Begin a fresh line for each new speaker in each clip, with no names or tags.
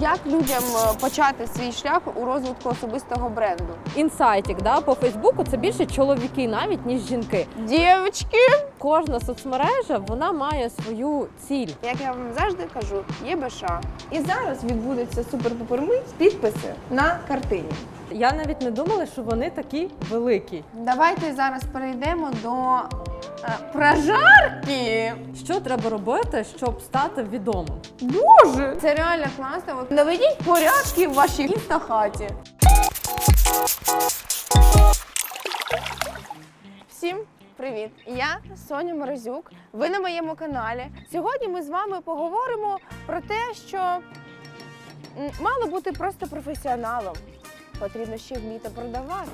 Як людям е, почати свій шлях у розвитку особистого бренду?
Інсайтік, да, по Фейсбуку це більше чоловіки навіть ніж жінки.
Дівчатки!
Кожна соцмережа вона має свою ціль.
Як я вам завжди кажу, є беша. І зараз відбудеться супер-пупер-мить підписи на картині.
Я навіть не думала, що вони такі великі.
Давайте зараз перейдемо до прожарки.
Що треба робити, щоб стати відомим?
Боже! Це реально класно. Наведіть порядки в вашій інстахаті. Всім привіт! Я Соня Морозюк. Ви на моєму каналі. Сьогодні ми з вами поговоримо про те, що мало бути просто професіоналом. Потрібно ще вміти продавати.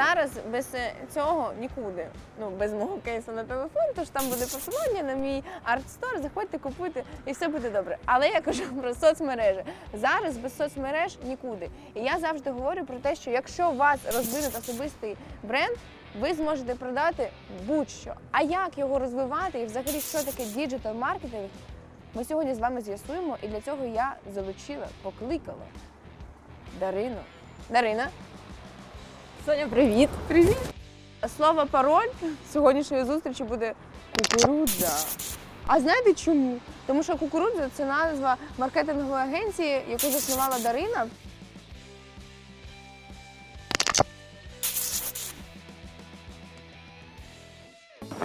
Зараз без е, цього нікуди. Ну, без мого кейсу на телефон, тож там буде посилання на мій арт-стор. Заходьте, купуйте і все буде добре. Але я кажу про соцмережі. Зараз без соцмереж нікуди. І я завжди говорю про те, що якщо у вас розвинуть особистий бренд, ви зможете продати будь-що. А як його розвивати і взагалі що таке діджитал маркетинг? Ми сьогодні з вами з'ясуємо, і для цього я залучила, покликала Дарину. Дарина,
Соня, привіт!
Привіт! Слово пароль сьогоднішньої зустрічі буде кукурудза. А знаєте чому? Тому що кукурудза це назва маркетингової агенції, яку заснувала Дарина.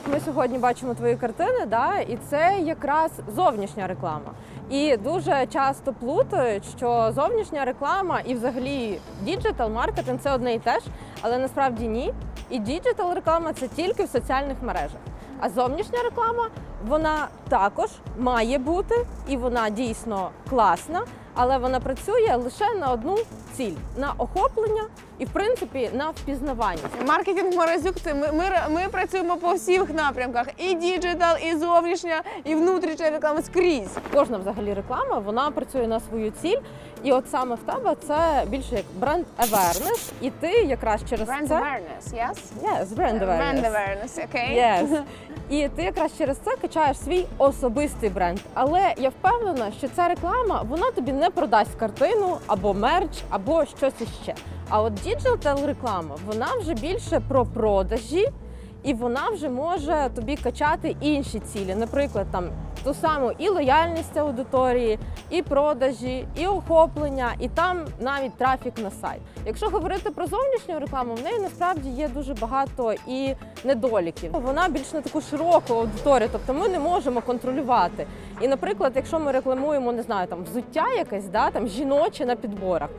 Ми сьогодні бачимо твої картини, да, і це якраз зовнішня реклама. І дуже часто плутають, що зовнішня реклама і взагалі діджитал маркетинг це одне і те ж, але насправді ні. І діджитал реклама це тільки в соціальних мережах. А зовнішня реклама вона також має бути, і вона дійсно класна, але вона працює лише на одну ціль на охоплення і, в принципі, на впізнаваність.
Маркетинг Морозюк це ми, ми, ми працюємо по всіх напрямках: і діджитал, і зовнішня, і внутрішня реклама скрізь.
Кожна взагалі реклама вона працює на свою ціль. І от саме в тебе це більше як бренд awareness, і ти якраз через
Brand
це
awareness, yes?
yes, brand awareness.
Brand awareness, окей?
Yes. І ти якраз через це качаєш свій особистий бренд. Але я впевнена, що ця реклама вона тобі не продасть картину або мерч, або щось іще. А от діджитал реклама вона вже більше про продажі. І вона вже може тобі качати інші цілі, наприклад, там ту саму і лояльність аудиторії, і продажі, і охоплення, і там навіть трафік на сайт. Якщо говорити про зовнішню рекламу, в неї насправді є дуже багато і недоліків. Вона більш на таку широку аудиторію, тобто ми не можемо контролювати. І, наприклад, якщо ми рекламуємо, не знаю, там взуття якесь, да, там жіноче на підборах.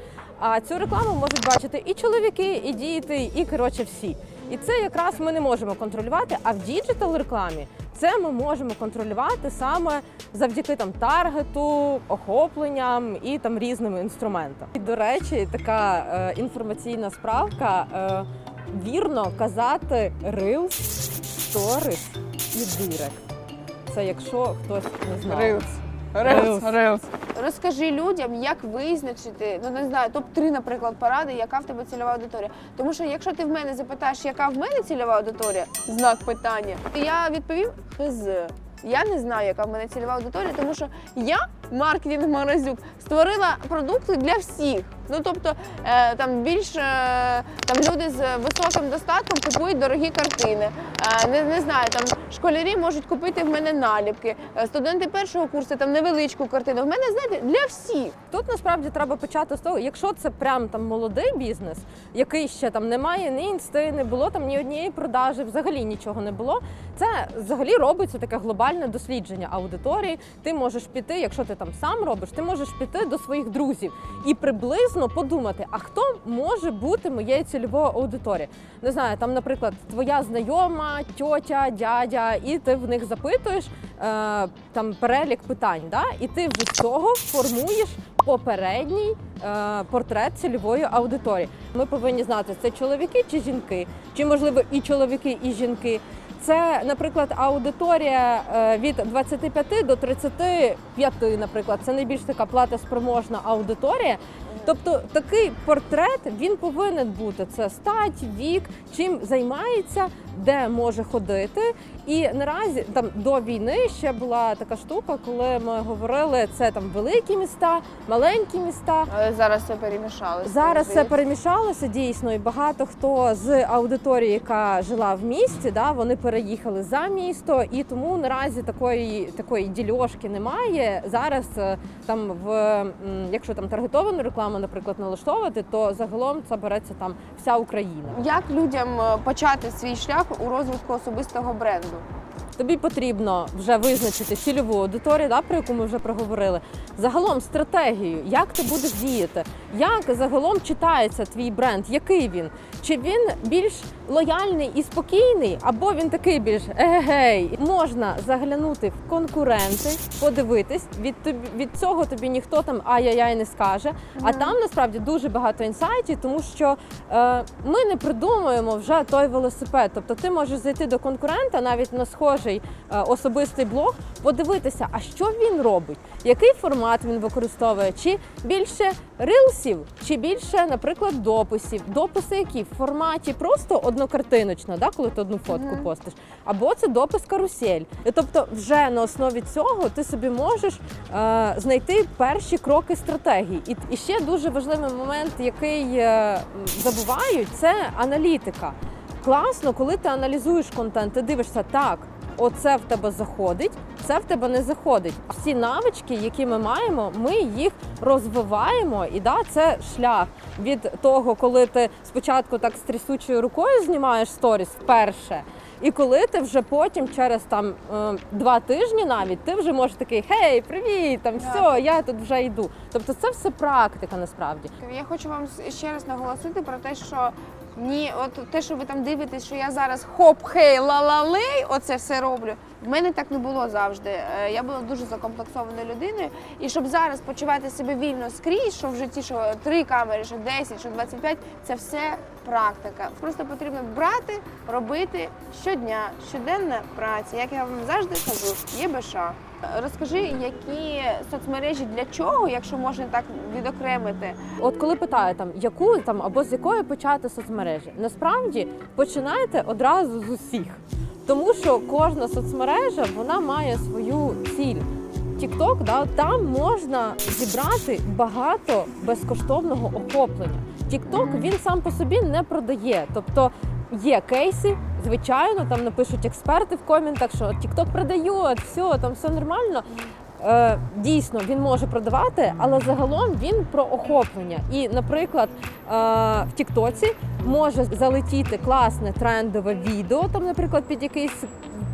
А цю рекламу можуть бачити і чоловіки, і діти, і коротше всі. І це якраз ми не можемо контролювати. А в діджитал рекламі це ми можемо контролювати саме завдяки там таргету, охопленням і там різними інструментами. І, до речі, така е, інформаційна справка. Е, вірно казати Reels, Stories і Direct. Це якщо хтось не знав.
Reels.
Reels.
Reels. Розкажи людям, як визначити, ну не знаю, топ-3, наприклад, поради, яка в тебе цільова аудиторія. Тому що якщо ти в мене запитаєш, яка в мене цільова аудиторія, знак питання, то я відповім хз. Я не знаю, яка в мене цільова аудиторія, тому що я, маркетинг Морозюк, створила продукти для всіх. Ну тобто е, там більш е, там люди з високим достатком купують дорогі картини. Е, не, не знаю, там школярі можуть купити в мене наліпки. Е, студенти першого курсу там невеличку картину. В мене знаєте для всіх.
Тут насправді треба почати з того, якщо це прям там молодий бізнес, який ще там немає ні інсти, не було там ні однієї продажі, взагалі нічого не було. Це взагалі робиться таке глобальне дослідження аудиторії. Ти можеш піти, якщо ти там сам робиш, ти можеш піти до своїх друзів і приблизно подумати, а хто може бути моєю цільовою аудиторією. Не знаю, там, наприклад, твоя знайома, тьотя, дядя, і ти в них запитуєш е, там перелік питань, да? і ти вже з цього формуєш попередній е, портрет цільової аудиторії. Ми повинні знати, це чоловіки чи жінки, чи можливо і чоловіки, і жінки. Це, наприклад, аудиторія е, від 25 до 35, наприклад, це найбільш така платоспроможна аудиторія. Тобто такий портрет він повинен бути. Це стать, вік, чим займається де може ходити. І наразі там до війни ще була така штука, коли ми говорили, це там великі міста, маленькі міста.
Але зараз все перемішалося.
Зараз все перемішалося дійсно, і багато хто з аудиторії, яка жила в місті, да, вони переїхали за місто, і тому наразі такої такої дільошки немає. Зараз е, там в якщо там таргетовану рекламу, наприклад, налаштовувати, то загалом це береться там вся Україна.
Як людям е, почати свій шлях у розвитку особистого бренду?
Тобі потрібно вже визначити цільову аудиторію, да, про яку ми вже проговорили. Загалом стратегію, як ти будеш діяти, як загалом читається твій бренд, який він? Чи він більш лояльний і спокійний, або він такий більш егегей? Можна заглянути в конкуренти, подивитись. Від тобі від цього тобі ніхто там ай-яй-яй не скаже. А там насправді дуже багато інсайтів, тому що е, ми не придумуємо вже той велосипед. Тобто ти можеш зайти до конкурента навіть на схожий е, особистий блог, подивитися, а що він робить, який формат він використовує, чи більше рилсів, чи більше, наприклад, дописів. Дописи, які в форматі просто однокартиночно, да, коли ти одну фотку
Мгм.
постиш, або це допис карусель. І тобто, вже на основі цього ти собі можеш е, знайти перші кроки стратегії. І, і ще дуже важливий момент, який е, забувають, це аналітика. Класно, коли ти аналізуєш контент, ти дивишся так. Оце в тебе заходить, це в тебе не заходить. Всі навички, які ми маємо, ми їх розвиваємо, і да, це шлях від того, коли ти спочатку так з трясучою рукою знімаєш сторіс вперше, і коли ти вже потім, через там е, два тижні, навіть ти вже можеш такий гей, привіт, там все, я тут вже йду. Тобто, це все практика насправді.
Я хочу вам ще раз наголосити про те, що ні, от те, що ви там дивитесь, що я зараз хоп, хей, ла-ла-лей, оце все роблю. В мене так не було завжди. Е, Я була дуже закомплексованою людиною. І щоб зараз почувати себе вільно скрізь, що в житті, що три камери, що 10, що 25, це все практика. Просто потрібно брати, робити щодня, щоденна праця. Як я вам завжди кажу, є беша. Розкажи, які соцмережі для чого, якщо можна так відокремити.
От коли питаю там, яку там або з якої почати соцмережі, насправді починайте одразу з усіх, тому що кожна соцмережа вона має свою ціль. TikTok, да, там можна зібрати багато безкоштовного охоплення. TikTok він сам по собі не продає. Тобто є кейси, звичайно, там напишуть експерти в коментах, що TikTok продає, все, там все нормально. Е, дійсно він може продавати, але загалом він про охоплення. І, наприклад, е, в Тіктоці може залетіти класне трендове відео, там, наприклад, під якийсь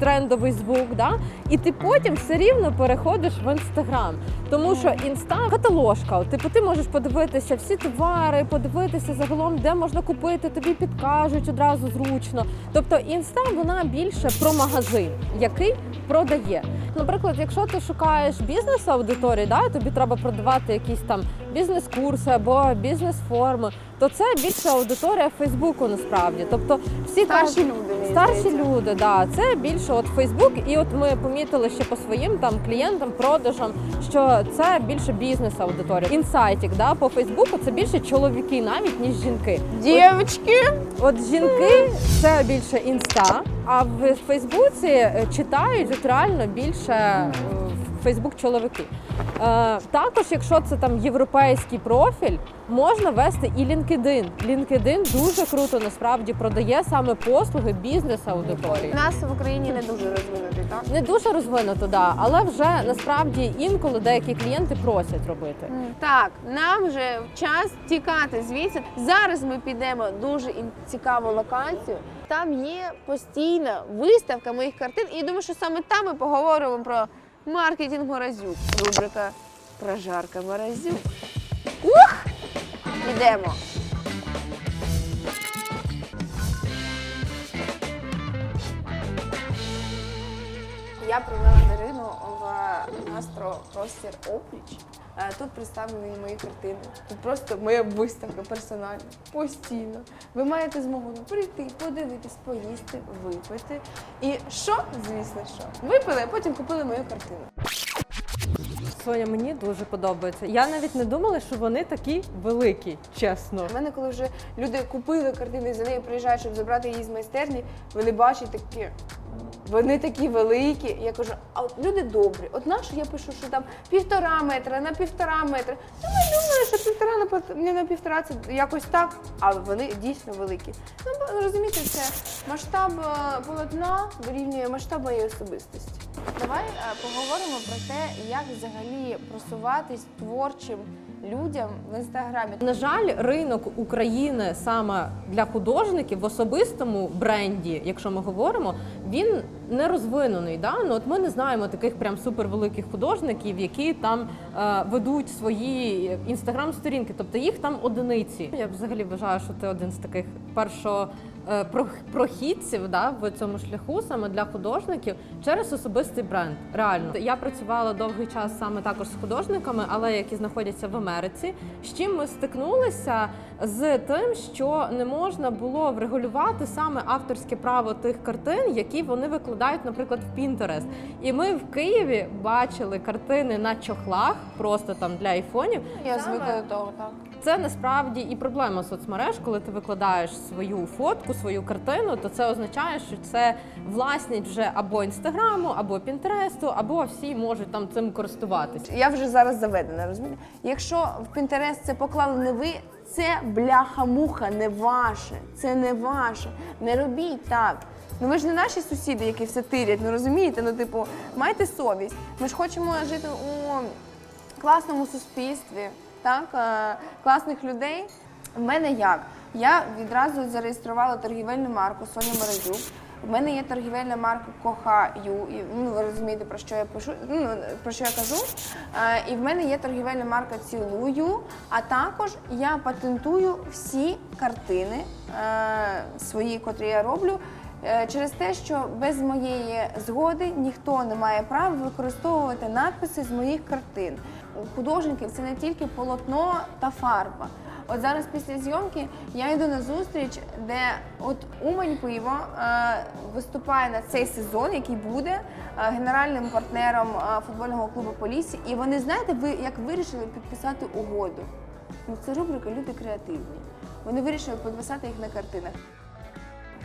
трендовий звук, да? і ти потім все рівно переходиш в інстаграм. Тому що інста каталожка. Типу, ти можеш подивитися всі товари, подивитися загалом, де можна купити, тобі підкажуть одразу зручно. Тобто інста вона більше про магазин, який продає. Наприклад, якщо ти шукаєш бізнес-аудиторії, да, тобі треба продавати якісь там бізнес-курси або бізнес-форми, то це більше аудиторія Фейсбуку насправді. Тобто всі кажуть-
Старші люди. мені
Старші
здається.
люди, да, це більше от Фейсбук, і от ми помітили ще по своїм там клієнтам, продажам, що це більше бізнес аудиторія. Інсайтік, да, по Фейсбуку це більше чоловіки, навіть ніж жінки.
Дівчатки,
От жінки це більше інста, а в Фейсбуці е, читають от реально більше е, Фейсбук чоловіки. Е, також, якщо це там європейський профіль, можна вести і LinkedIn. LinkedIn дуже круто насправді продає саме послуги бізнес-аудиторії.
у нас в Україні не дуже розвинутий, так?
Не дуже розвинуто, да, але вже насправді інколи деякі клієнти просять робити.
Так, нам вже час тікати звідси. Зараз ми підемо в дуже цікаву локацію. Там є постійна виставка моїх картин, і я думаю, що саме там ми поговоримо про маркетинг Морозюк. Рубрика Прожарка Морозюк. Ух! Ідемо. Я привела Дарину в гастропростір Опліч. Е, Тут представлені мої картини. Тут просто моя виставка персональна, постійно. Ви маєте змогу прийти, подивитись, поїсти, випити. І що, звісно, що? Випили, а потім купили мою картину.
Соня, мені дуже подобається. Я навіть не думала, що вони такі великі, чесно.
У мене, коли вже люди купили картини за нею приїжджають, щоб забрати її з майстерні, вони бачать такі. Вони такі великі. Я кажу, а от люди добрі. От нащо я пишу, що там півтора метра на півтора метра. Та ми думали, що півтора на не на півтора це якось так, а вони дійсно великі. Ну бо, розумієте, це масштаб е, полотна дорівнює масштаб моєї особистості. Давай е, поговоримо про те, як взагалі просуватись творчим людям в інстаграмі.
На жаль, ринок України саме для художників в особистому бренді, якщо ми говоримо, він не розвинений. Да? Ну, от ми не знаємо таких прям супервеликих художників, які там е, ведуть свої інстаграм-сторінки, тобто їх там одиниці. Я взагалі вважаю, що ти один з таких першо. Е, про- Прохідців да, в цьому шляху саме для художників через особистий бренд. Реально, я працювала довгий час саме також з художниками, але які знаходяться в Америці. З чим ми стикнулися з тим, що не можна було врегулювати саме авторське право тих картин, які вони викладають, наприклад, в Pinterest. І ми в Києві бачили картини на чохлах, просто там для айфонів.
Я звикла до того, так.
Це насправді і проблема соцмереж, коли ти викладаєш свою фотку, свою картину, то це означає, що це власність вже або інстаграму, або пінтересту, або всі можуть там цим користуватися.
Я вже зараз заведена, розумієте? Якщо в Pinterest це поклали не ви, це бляха-муха, не ваше. Це не ваше. Не робіть так. Ну ви ж не наші сусіди, які все тирять, ну розумієте? Ну, типу, майте совість. Ми ж хочемо жити у класному суспільстві, так? е, класних людей. В мене як? Я відразу зареєструвала торгівельну марку Соня Морозюк. В мене є торгівельна марка Кохаю, і ну ви розумієте про що я пишу, ну про що я кажу. Е, і в мене є торгівельна марка Цілую. А також я патентую всі картини е, свої, котрі я роблю. е, Через те, що без моєї згоди ніхто не має права використовувати надписи з моїх картин. Художників це не тільки полотно та фарба. От зараз після зйомки я йду на зустріч, де от Умань пиво е, виступає на цей сезон, який буде е, генеральним партнером е, футбольного клубу Полісі. І вони знаєте, ви як вирішили підписати угоду. Ну це рубрика Люди креативні. Вони вирішили підписати їх на картинах.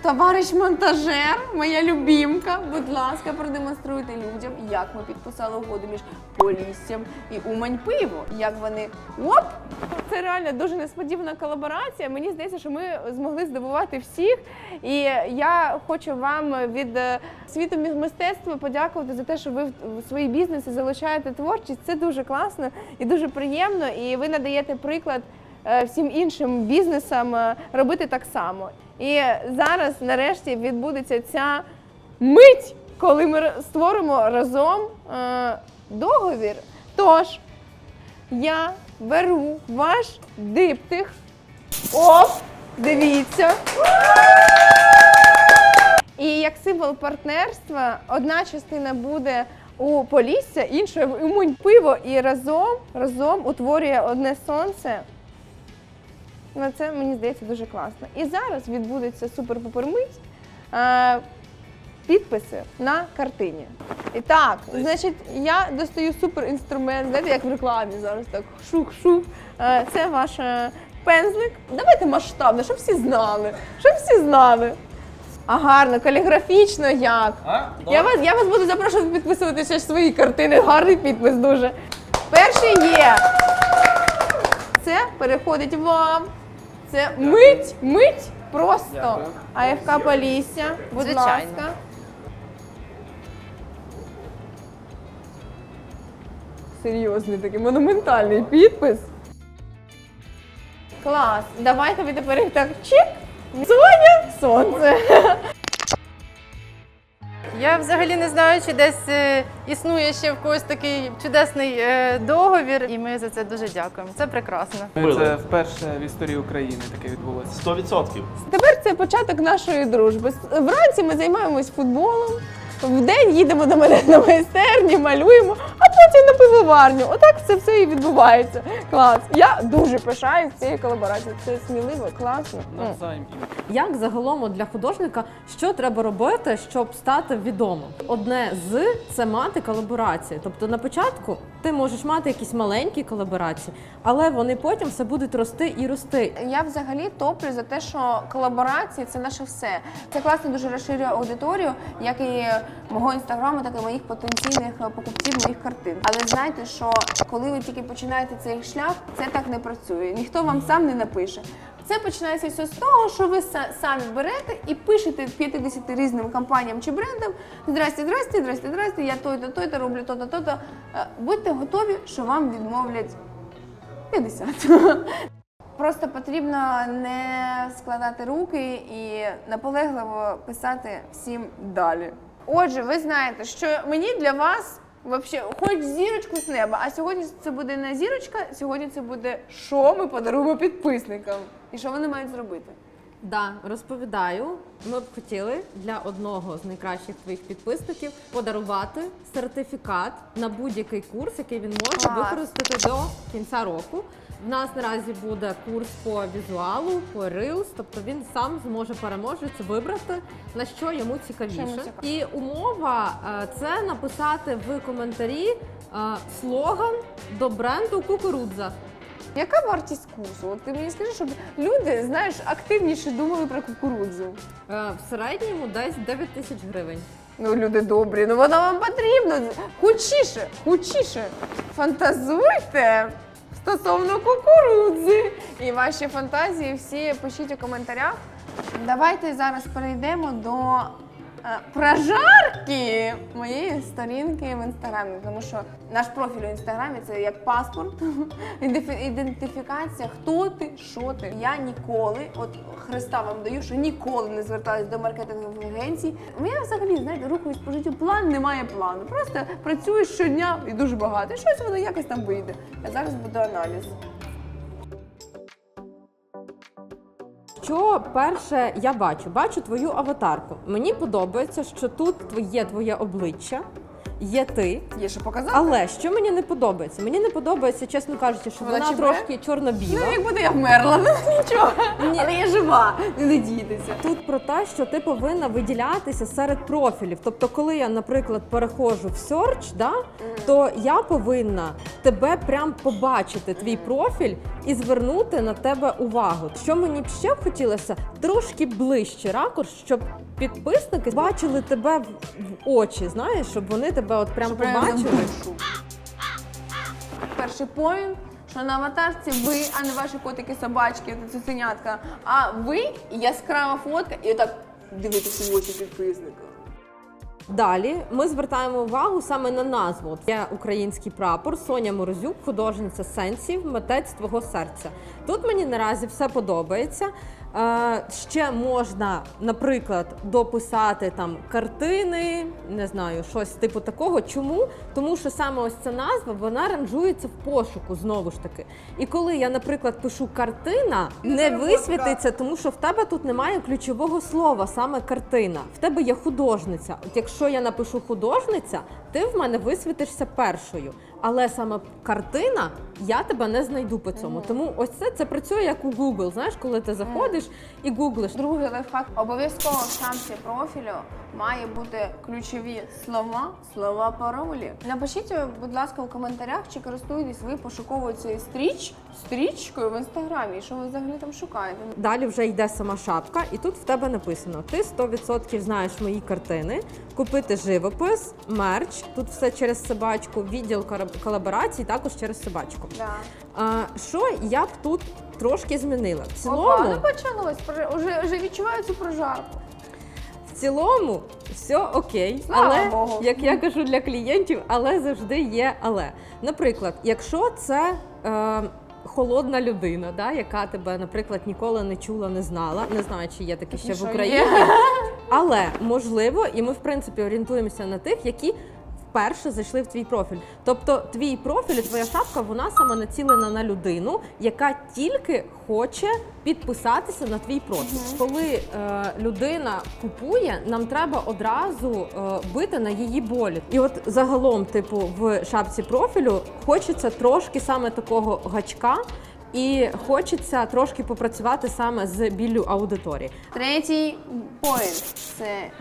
Товариш монтажер, моя любімка, будь ласка, продемонструйте людям, як ми підписали угоду між Поліссям і Умань пиво. Як вони оп! Це реально дуже несподівана колаборація. Мені здається, що ми змогли здивувати всіх. І я хочу вам від е, світу мистецтва подякувати за те, що ви в свої бізнеси залучаєте творчість. Це дуже класно і дуже приємно. І ви надаєте приклад всім іншим бізнесам е, робити так само. І зараз, нарешті, відбудеться ця мить, коли ми створимо разом е, договір. Тож я беру ваш диптих. Оп! Дивіться. І як символ партнерства, одна частина буде у Полісся, інша в Умунь пиво, і разом, разом утворює одне сонце. Ну, це мені здається дуже класно. І зараз відбудеться супер-пупер-мить. е, Підписи на картині. І так, значить, я достаю суперінструмент, знаєте, як в рекламі зараз так шух-шух. Е, Це ваш е, пензлик. Давайте масштабно, щоб всі знали. Щоб всі знали. А гарно, каліграфічно як.
А?
Я вас, я вас буду запрошувати підписувати ще свої картини. Гарний підпис дуже. Перший є. Це переходить вам. Це мить, мить просто.
Дякую.
АФК Полісся, будь
Звичайно.
ласка. Серйозний такий монументальний підпис. Клас. Давайте ви тепер їх так чик. Соня, сонце.
Я взагалі не знаю, чи десь е, існує ще в когось такий чудесний е, договір, і ми за це дуже дякуємо. Це прекрасно.
Це вперше в історії України таке відбулося.
100%.
Тепер це початок нашої дружби. Вранці ми займаємось футболом, вдень їдемо до мене на майстерні, малюємо, а потім на пивоварню. Отак це все і відбувається. Клас. Я дуже пишаюсь цією колаборацією. Це сміливо, класно.
Навзаєм.
Як загалом для художника, що треба робити, щоб стати відомим? Одне з це мати колаборації. Тобто на початку ти можеш мати якісь маленькі колаборації, але вони потім все будуть рости і рости.
Я взагалі топлю за те, що колаборації це наше все. Це класно дуже розширює аудиторію, як і мого інстаграму, так і моїх потенційних е, покупців моїх картин. Але знайте, що коли ви тільки починаєте цей шлях, це так не працює. Ніхто вам сам не напише. Це починається все з того, що ви самі берете і пишете 50 різним компаніям чи брендам. Здрасте, здрасте, здрасте, здрасте, я той-то, той-то роблю то-то, то-то. Е, Будьте готові, що вам відмовлять 50. Просто потрібно не складати руки і наполегливо писати всім далі. Отже, ви знаєте, що мені для вас вообще хоч зірочку з неба, а сьогодні це буде не зірочка, сьогодні це буде що ми подаруємо підписникам. І що вони мають зробити?
Да, розповідаю. Ми б хотіли для одного з найкращих твоїх підписників подарувати сертифікат на будь-який курс, який він може
Клас.
використати до кінця року. В нас наразі буде курс по візуалу, по Reels, тобто він сам зможе переможець вибрати на що йому цікавіше.
цікаво.
І умова е, це написати в коментарі е, слоган до бренду кукурудза.
Яка вартість курсу? От ти мені скажи, щоб люди, знаєш, активніше думали про кукурудзу.
Е, В середньому десь 9 тисяч гривень.
Ну, люди добрі, ну воно вам потрібно. Хучіше, хучіше. Фантазуйте стосовно кукурудзи. І ваші фантазії всі пишіть у коментарях. Давайте зараз перейдемо до е, прожарки моєї сторінки в інстаграмі, тому що наш профіль у інстаграмі це як паспорт, ідентифі- ідентифікація, хто ти, що ти. Я ніколи, от Христа вам даю, що ніколи не зверталась до маркетингових агенцій. Мене взагалі, знаєте, рухаюсь по життю. План немає плану. Просто працюю щодня і дуже багато. І щось воно якось там вийде. А зараз буде аналіз.
Що перше я бачу? Бачу твою аватарку. Мені подобається, що тут є твоє обличчя, є ти.
Є що показати?
Але що мені не подобається? Мені не подобається, чесно кажучи, що
Вона
вона трошки чорно-біла.
Ну, як буде я вмерла, ну нічого. Але я жива, не надійтеся.
Тут про те, що ти повинна виділятися серед профілів. Тобто, коли я, наприклад, переходжу в search, да, то я повинна тебе прям побачити, твій профіль, і звернути на тебе увагу. Що мені б ще б хотілося, трошки ближче ракурс, щоб підписники бачили тебе в, в очі, знаєш, щоб вони тебе от прям
Щоб я
побачили.
Перший поінт, що на аватарці ви, а не ваші котики, собачки, цуценятка, а ви і яскрава фотка, і отак дивитися в очі підписника.
Далі ми звертаємо увагу саме на назву. Є український прапор, Соня Морозюк, художниця сенсів, митець твого серця. Тут мені наразі все подобається. Ще можна, наприклад, дописати там картини, не знаю, щось типу такого. Чому? Тому що саме ось ця назва вона ранжується в пошуку знову ж таки. І коли я, наприклад, пишу картина, не висвітиться, тому що в тебе тут немає ключового слова, саме картина. В тебе є художниця. От якщо я напишу художниця, ти в мене висвітишся першою. Але саме картина, я тебе не знайду по цьому. Тому ось це, це працює як у Google. Знаєш, коли ти заходиш і гуглиш.
Другий лайфхак. Обов'язково в шапці профілю має бути ключові слова, слова паролі. Напишіть, будь ласка, у коментарях, чи користуєтесь ви пошуковою цією стріч, стрічкою в інстаграмі, і що ви взагалі там шукаєте.
Далі вже йде сама шапка, і тут в тебе написано: ти 100% знаєш мої картини, купити живопис, мерч. Тут все через собачку, відділ кора- колаборацій, також через собачку.
Да.
А, що я б тут трошки змінила? В цілому,
Опа, ну почалось. Уже, вже відчуваю цю прожарку.
в цілому все окей,
Слава
але
Богу.
як я кажу для клієнтів, але завжди є але. Наприклад, якщо це. Е, Холодна людина, да, яка тебе, наприклад, ніколи не чула, не знала. Не знаю, чи є такі ще
що,
в
є?
Україні. Але можливо, і ми в принципі орієнтуємося на тих, які вперше зайшли в твій профіль. Тобто, твій профіль, і твоя шапка, вона саме націлена на людину, яка тільки хоче підписатися на твій профіль. Коли е, людина купує, нам треба одразу е, бити на її болі. І от загалом, типу, в шапці профілю хочеться трошки саме такого гачка. І хочеться трошки попрацювати саме з біллю аудиторії.
Третій поінт це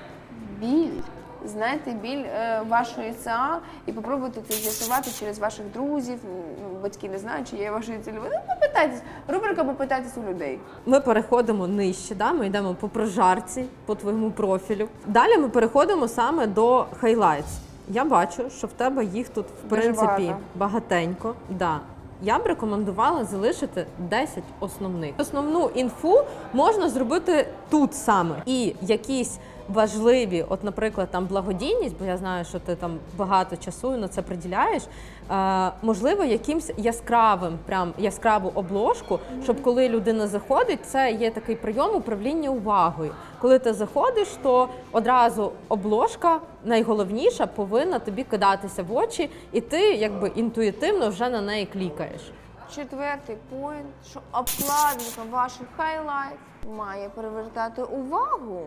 біль. Знайте біль е, вашої ЦА і попробуйте це з'ясувати через ваших друзів. Ну, батьки не знають, чи є ваші цільові. Ну, попитайтесь. Рубрика попитайтесь у людей.
Ми переходимо нижче, да? ми йдемо по прожарці, по твоєму профілю. Далі ми переходимо саме до highlights. Я бачу, що в тебе їх тут в принципі багатенько. Да. Я б рекомендувала залишити 10 основних. Основну інфу можна зробити тут саме. І якісь важливі, от, наприклад, там благодійність, бо я знаю, що ти там багато часу на це приділяєш. Е, можливо, якимсь яскравим, прям яскраву обложку, щоб коли людина заходить, це є такий прийом управління увагою. Коли ти заходиш, то одразу обложка найголовніша повинна тобі кидатися в очі, і ти якби інтуїтивно вже на неї клікаєш.
Четвертий поінт, що обкладинка ваших хайлайт має привертати увагу.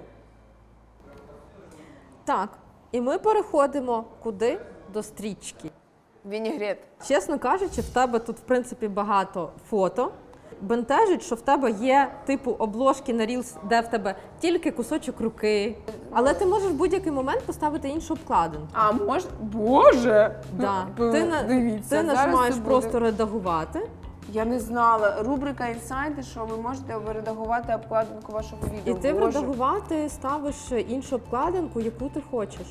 Так, і ми переходимо куди? До стрічки.
Вінігрет.
Чесно кажучи, в тебе тут в принципі багато фото. Бентежить, що в тебе є типу обложки на Reels, де в тебе тільки кусочок руки. Але ти можеш в будь-який момент поставити іншу обкладинку.
А може, боже!
Да. Ти,
дивіться,
ти нажимаєш просто редагувати.
Я не знала. Рубрика інсайти, що ви можете редагувати обкладинку вашого відео.
І ти
Боже.
редагувати ставиш іншу обкладинку, яку ти хочеш.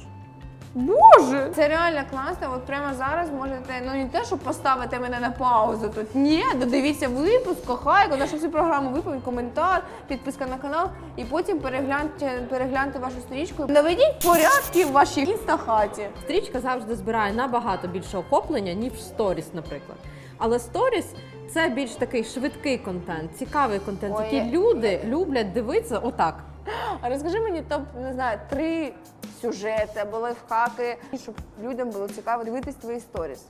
Боже! Це реально класно. От прямо зараз можете, ну не те, щоб поставити мене на паузу тут. Ні, додивіться випуск, кохайко, нашу всю програму виповнь, коментар, підписка на канал, і потім перегляньте, перегляньте вашу сторічку. Наведіть порядки в вашій інстахаті.
Стрічка завжди збирає набагато більше охоплення, ніж сторіс, наприклад. Але сторіс це більш такий швидкий контент, цікавий контент,
Ой,
який люди люблять дивитися отак.
А розкажи мені топ, не знаю, три сюжети або лайфхаки, щоб людям було цікаво дивитись твої сторіс.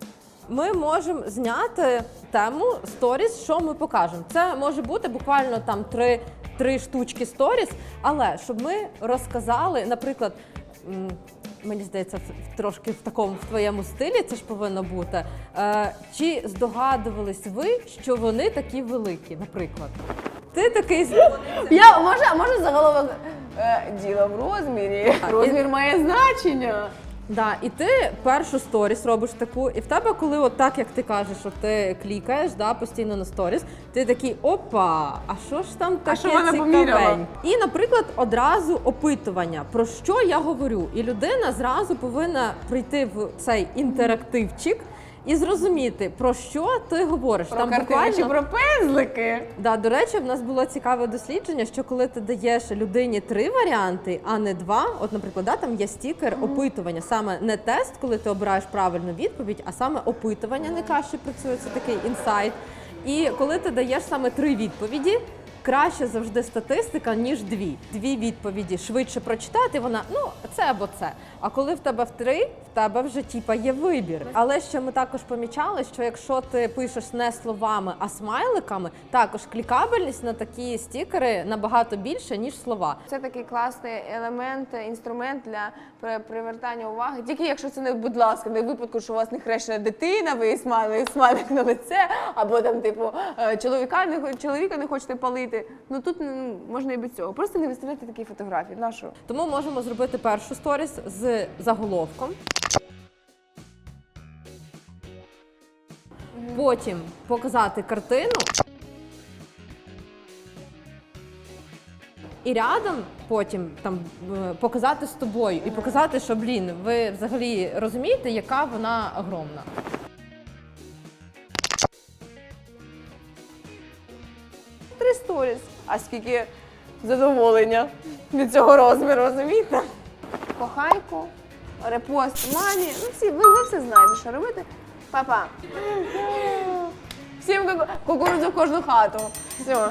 Ми можемо зняти тему сторіс, що ми покажемо. Це може бути буквально там три, три штучки сторіс, але щоб ми розказали, наприклад. Мені здається, трошки в такому в твоєму стилі це ж повинно бути. Е, чи здогадувались ви, що вони такі великі, наприклад? Ти такий
Я може, може заголовок е, діло в розмірі. Розмір має значення.
Да, і ти першу сторіс робиш таку, і в тебе, коли от так, як ти кажеш, що ти клікаєш да, постійно на сторіс, ти такий опа, а що ж там таке
що вона поміряла?
цікавень? І, наприклад, одразу опитування, про що я говорю. І людина зразу повинна прийти в цей інтерактивчик і зрозуміти, про що ти говориш.
Про
там
картини
буквально
чи про пензлики.
Да, до речі, в нас було цікаве дослідження, що коли ти даєш людині три варіанти, а не два, от, наприклад, да, там є стікер опитування, саме не тест, коли ти обираєш правильну відповідь, а саме опитування найкраще працює, це такий інсайт. І коли ти даєш саме три відповіді. Краще завжди статистика, ніж дві. Дві відповіді швидше прочитати. Вона ну це або це. А коли в тебе в три, в тебе вже типа є вибір. Але ще ми також помічали, що якщо ти пишеш не словами, а смайликами, також клікабельність на такі стікери набагато більше, ніж слова.
Це такий класний елемент, інструмент для при- привертання уваги. Тільки якщо це не, будь ласка, не в випадку, що у вас не хрещена дитина, ви смайлик, смайлик на лице, або там, типу, е, чоловіка не чоловіка не хочете палити. Ну тут можна і без цього. Просто не виставляйте такі фотографії. На що?
Тому можемо зробити першу сторіс з заголовком. Потім показати картину. І рядом потім там е, показати з тобою і показати, що блін, ви взагалі розумієте, яка вона огромна.
Три сторіс. А скільки задоволення від цього розміру, розумієте? Кохайку, репост мамі. Ну всі, ви, за все знаєте, що робити. Па-па. Всім ку- кукурудзу в кожну хату. Все.